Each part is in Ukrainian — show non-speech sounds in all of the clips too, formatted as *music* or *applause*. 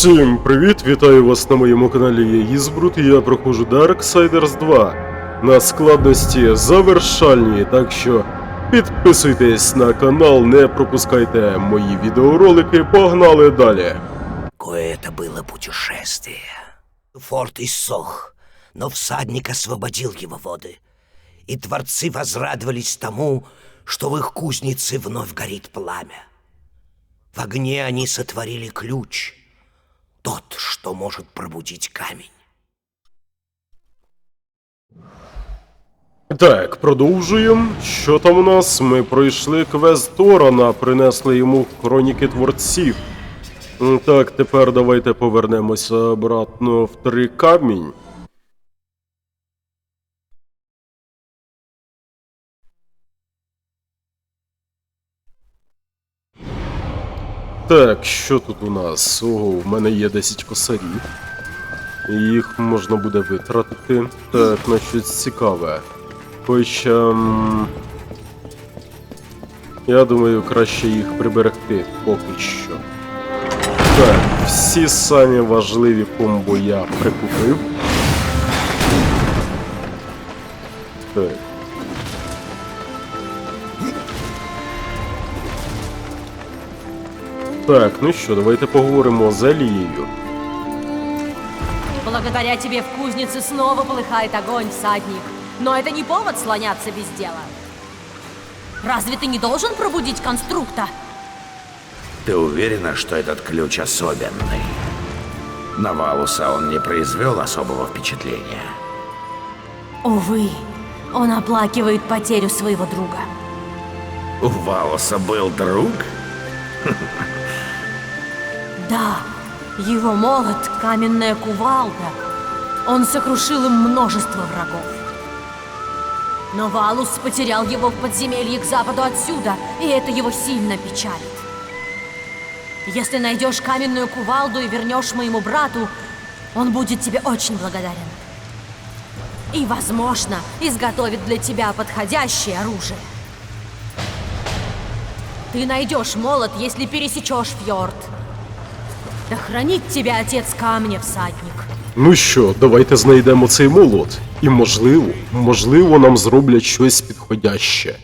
Всім привіт! Вітаю вас на моєму каналі Я Ізбрут. Я проходжу Darksiders 2 на складності завершальній, так що підписуйтесь на канал, не пропускайте мої відеоролики, погнали далі. Кое это было путешествие. Форт иссох, но всадник освободил его воды. И творцы возрадовались тому, что в их кузнице вновь горит пламя. В огне они сотворили ключ, тот, что может пробудить камень. Так, продовжуємо. Що там у нас? Ми пройшли квест Торана, принесли йому хроніки творців. Так, тепер давайте повернемося обратно в три камінь. Так, що тут у нас? Ого, в мене є 10 косарів. Їх можна буде витратити. Так, на щось цікаве. Хоча. Я думаю, краще їх приберегти поки що. Так, всі самі важливі комбо я прикупив. Так. Так, ну що, давайте поговоримо з Елією. Благодаря тебе в кузнице снова полыхает огонь, всадник. Но это не повод слоняться без дела. Разве ты не должен пробудить конструкта? Ты уверена, что этот ключ особенный? На Валуса он не произвел особого впечатления. Увы, он оплакивает потерю своего друга. У Валуса был друг? Да, его молот — каменная кувалда. Он сокрушил им множество врагов. Но Валус потерял его в подземелье к западу отсюда, и это его сильно печалит. Если найдешь каменную кувалду и вернешь моему брату, он будет тебе очень благодарен. И, возможно, изготовит для тебя подходящее оружие. Ты найдешь молот, если пересечешь фьорд. Да хранит тебя отец камня, всадник. Ну що, давайте знайдемо цей молот. І можливо, можливо, нам зроблять щось підходяще.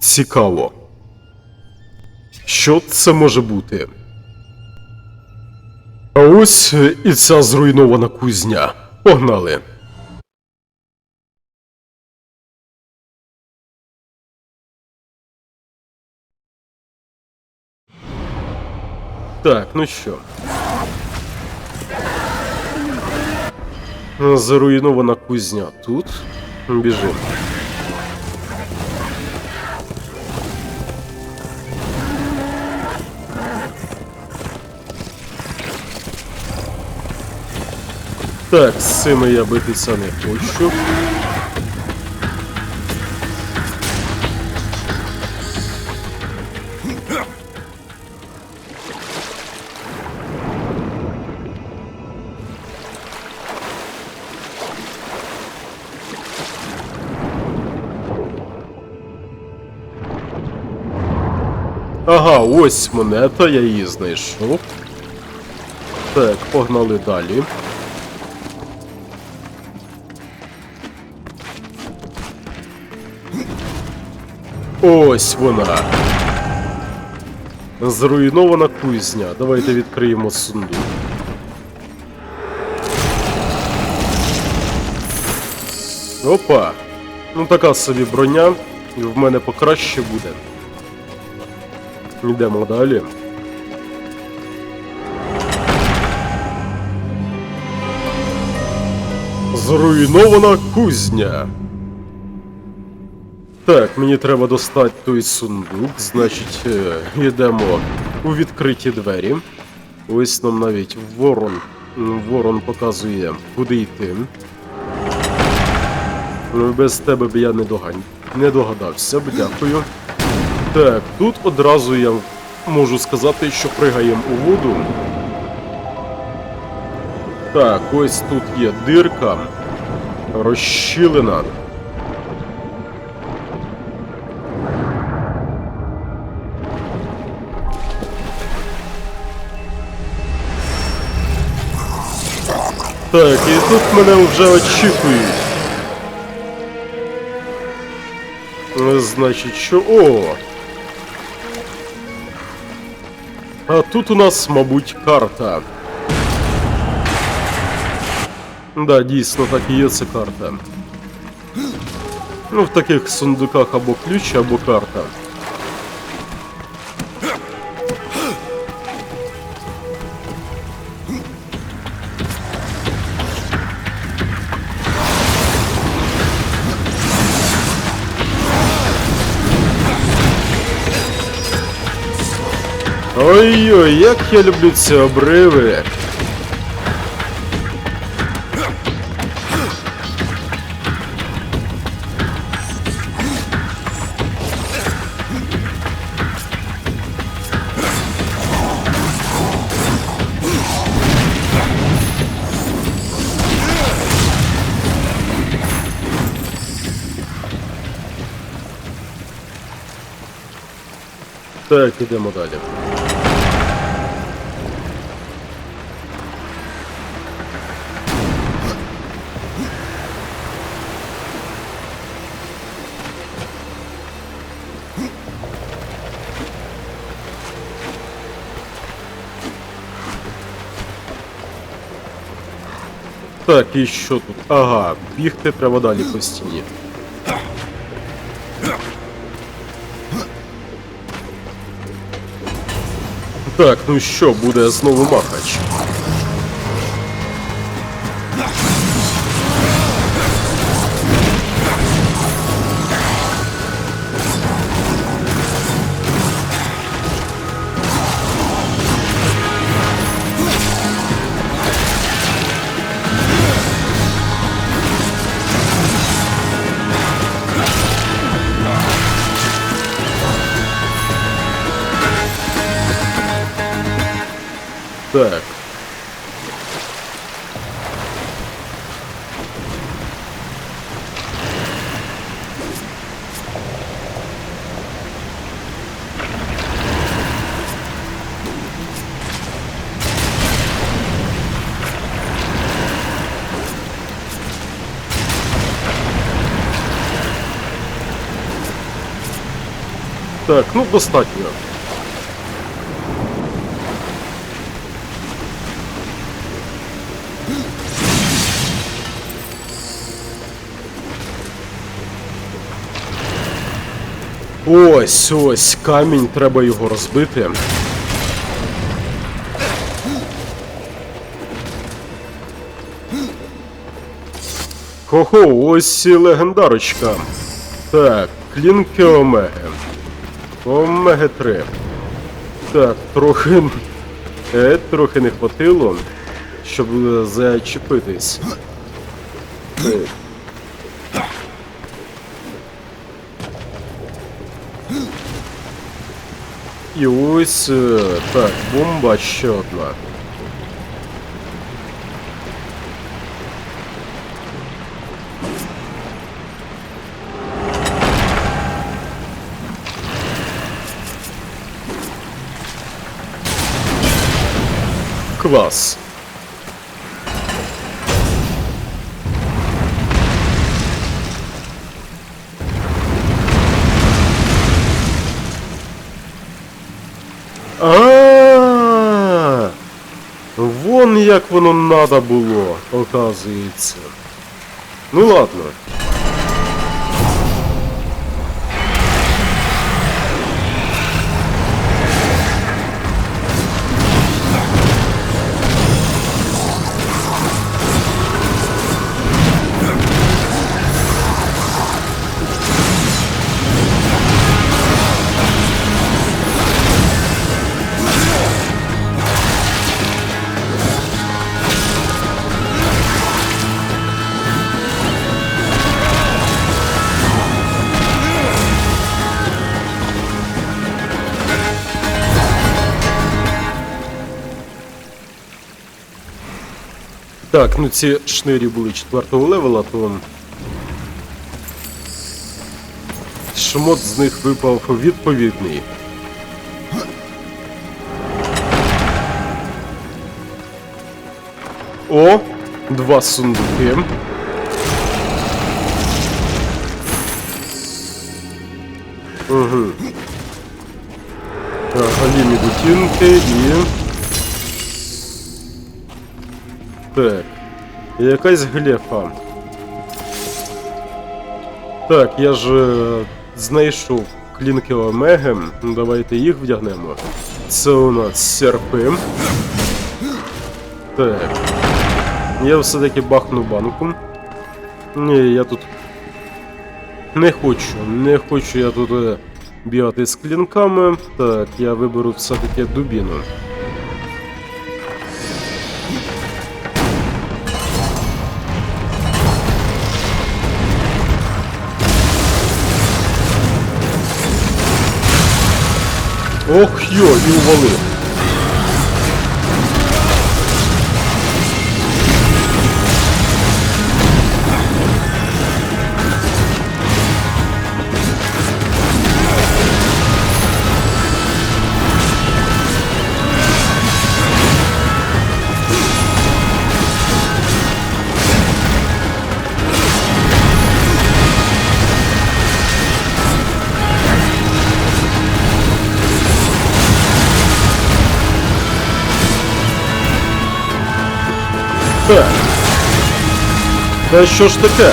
Цікаво. Що це може бути? А ось е, і ця зруйнована кузня. Погнали. Так, ну що. Заруйнована кузня тут. Біжимо. Так, з цими я битися не хочу. Ось монета, я її знайшов. Так, погнали далі. Ось вона. Зруйнована кузня. Давайте відкриємо сундук. Опа. Ну така собі броня. І в мене покраще буде. Йдемо далі. Зруйнована кузня. Так, мені треба достати той сундук, значить, е, йдемо у відкриті двері. Ось нам навіть ворон. Ворон показує, куди йти. Ну, Без тебе б я не догань. Не догадався б, дякую. Так, тут одразу я можу сказати, що пригаємо у воду. Так, ось тут є дирка. Розщілина. Так, і тут мене вже очікують. Значить, що. О! А тут у нас, мабуть, карта. Да, дійсно, так і є це карта. Ну, в таких сундуках або ключ, або карта. Як я люблю ці обриви. Так, ідемо далі. Так, і що тут? Ага, бігти треба далі по стіні. Так, ну що, буде знову махач. Так, ну достатньо. Ось ось камінь, треба його розбити. Хо-хо, ось і легендарочка. Так, клінки Омеги. Омеги 3. Так, трохи. Е, трохи не хватило, щоб е, зачепитись. Е, І ось е, так, бомба ще одна. Клас. А, вон як воно надо було, оказується. Ну ладно. Так, ну ці шнирі були четвертого левела, то. Шмот з них випав відповідний. О! Два сундуки. Угу. Так, Галімі бутінки і. Так. Якась глефа. Так, я ж е, знайшов клінки Омеги. Давайте їх вдягнемо. Це у нас серпи. Так. Я все-таки бахну банку. Ні, я тут. Не хочу, не хочу я тут е, бігати з клінками. Так, я виберу все-таки дубіну. Ох йо, і увалив. Та що ж таке?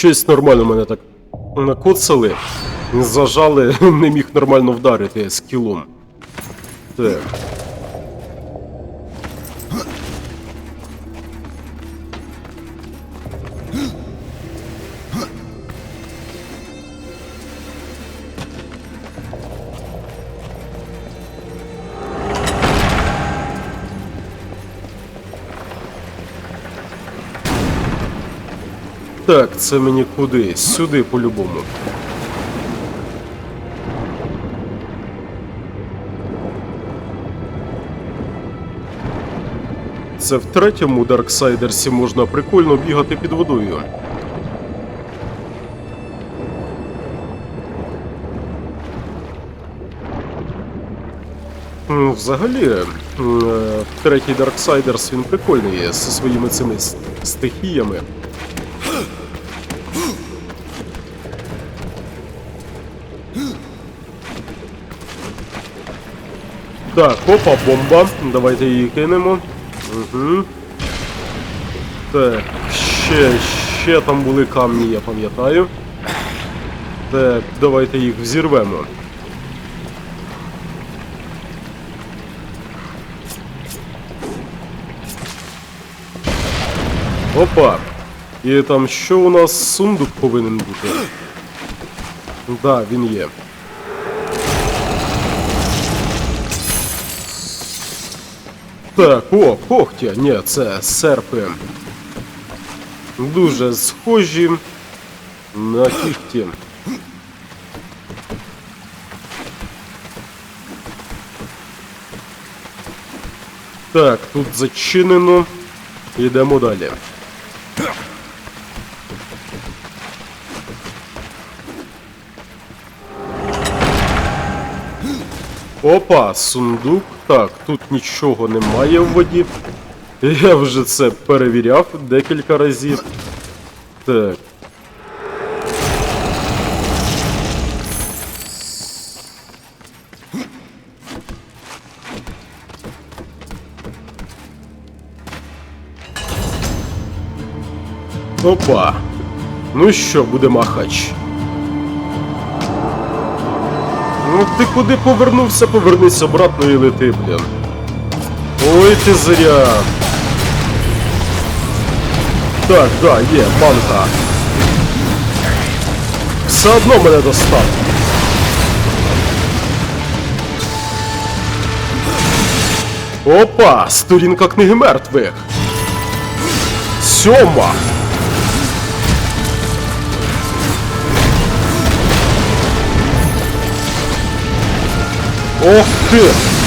Щось нормально мене так накоцали, зажали, *laughs* не міг нормально вдарити скілом. Так. Так, це мені куди? Сюди по-любому. Це в третьому Дарксайдерсі можна прикольно бігати під водою. Взагалі, е, третій Darksiders він прикольний зі своїми цими стихіями. Так, опа, бомба. Давайте її кинемо. Угу. Так, ще, ще там були камні, я пам'ятаю. Так, давайте їх взірвемо. Опа. І там що у нас сундук повинен бути? Да, він є. Так, о, когтя. Ні, це серпи. Дуже схожі на кіхті. Так, тут зачинено. Йдемо далі. Опа, сундук. Так, тут нічого немає в воді. Я вже це перевіряв декілька разів. Так. Опа. Ну що, буде махач. Ну ти куди повернувся, повернись обратно і лети, блін. Ой, ти зря. Так, да, є, банка. Все одно мене достав. Опа! Сторінка книги мертвих. Сьома. Ох ти!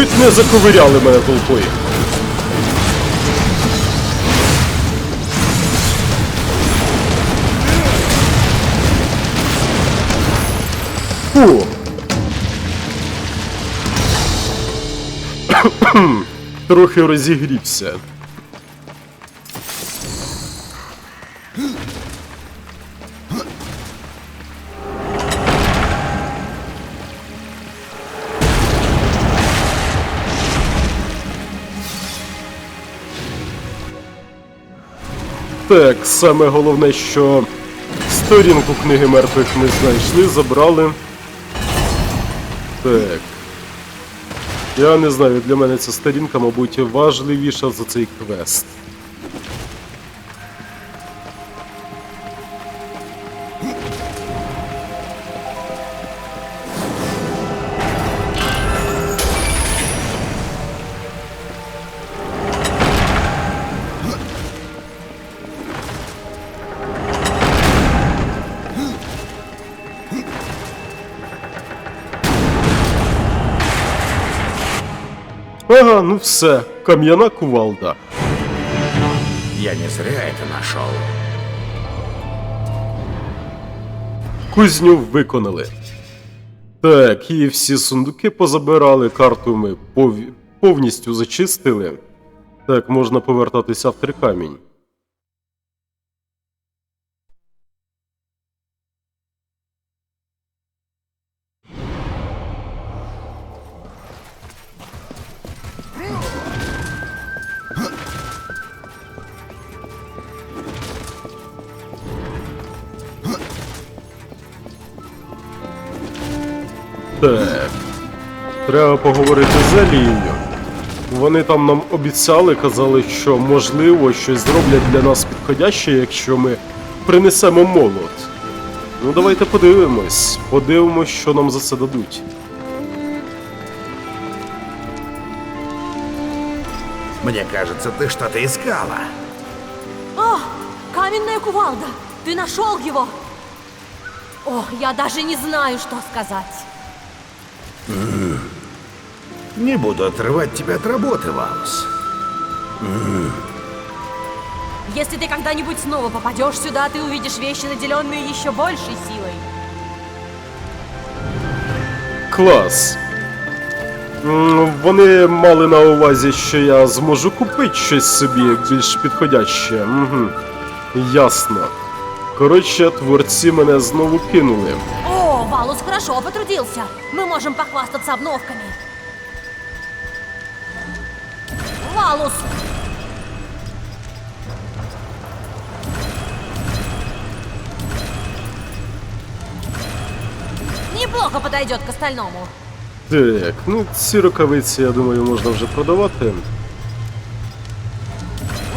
Чуть не заковиряли мене толпою. Фу. *coughs* Трохи розігрівся. Так, саме головне, що сторінку книги мертвих ми знайшли, забрали. Так. Я не знаю, для мене ця сторінка, мабуть, важливіша за цей квест. Ага, ну все, кам'яна кувалда. Я не зря это нашел. Кузню виконали. Так, і всі сундуки позабирали, карту ми пов... повністю зачистили. Так, можна повертатися в трикамінь. Так. Треба поговорити з Елією. Вони там нам обіцяли, казали, що можливо щось зроблять для нас підходяще, якщо ми принесемо молот. Ну давайте подивимось. Подивимось, що нам за це дадуть. Мне кажется, ты что-то искала. О, каменная кувалда! Ты нашел его! Ох, я даже не знаю, что сказать. Не буду отрывать тебя от работы, Ваус. Если ты когда-нибудь снова попадешь сюда, ты увидишь вещи, наделенные еще большей силой. Клас. М, Вони мали на увазі, що я зможу купити щось собі більш підходяще. Угу. Ясно. Коротше, творці мене знову кинули. О, Валус хорошо потрудился. Мы можем похвастаться обновками. Валус! Неплохо подойдет к остальному. Так, ну ці рукавиці, я думаю, можна вже продавати.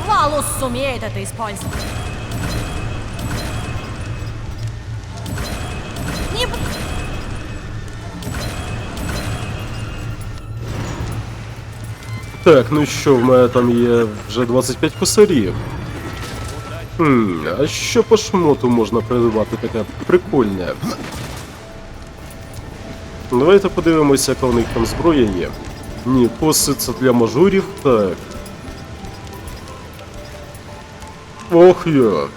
Валус сумеет это использовать. Так, ну що, в мене там є вже 25 косарів. Хм, а що по шмоту можна придбати таке прикольне? Давайте подивимося, яка в них там зброя є. Ні, поси це для мажурів, так. Ох я.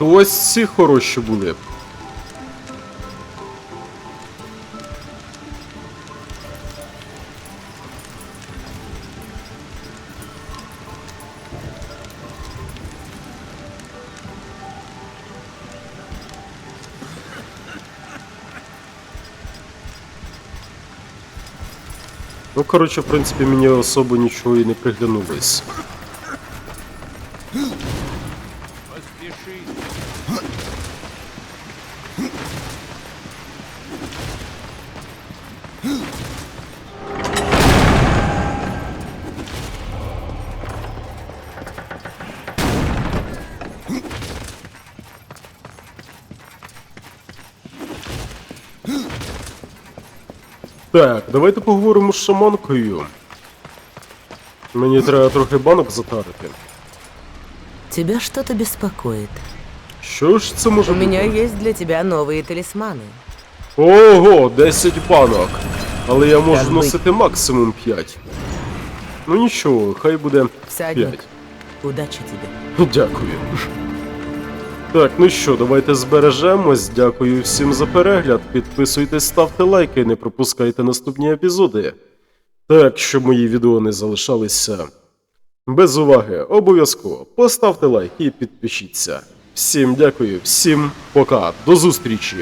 Ось ці хороші були. Коротше, в принципі, мені особо нічого і не приглянулось. Так, давайте поговоримо з шаманкою. Мені треба трохи банок затарити. Тебя что-то беспокоит. Що ж це може У меня бути? есть для тебя новые талисманы. Ого, 10 банок. Але я можу Так, носити максимум 5. Ну нічого, хай буде Всадник. 5. Удачи тебе. Дякую. Так, ну що, давайте збережемось. Дякую всім за перегляд. Підписуйтесь, ставте лайки, не пропускайте наступні епізоди. Так, щоб мої відео не залишалися без уваги, обов'язково поставте лайк і підпишіться. Всім дякую, всім пока, до зустрічі!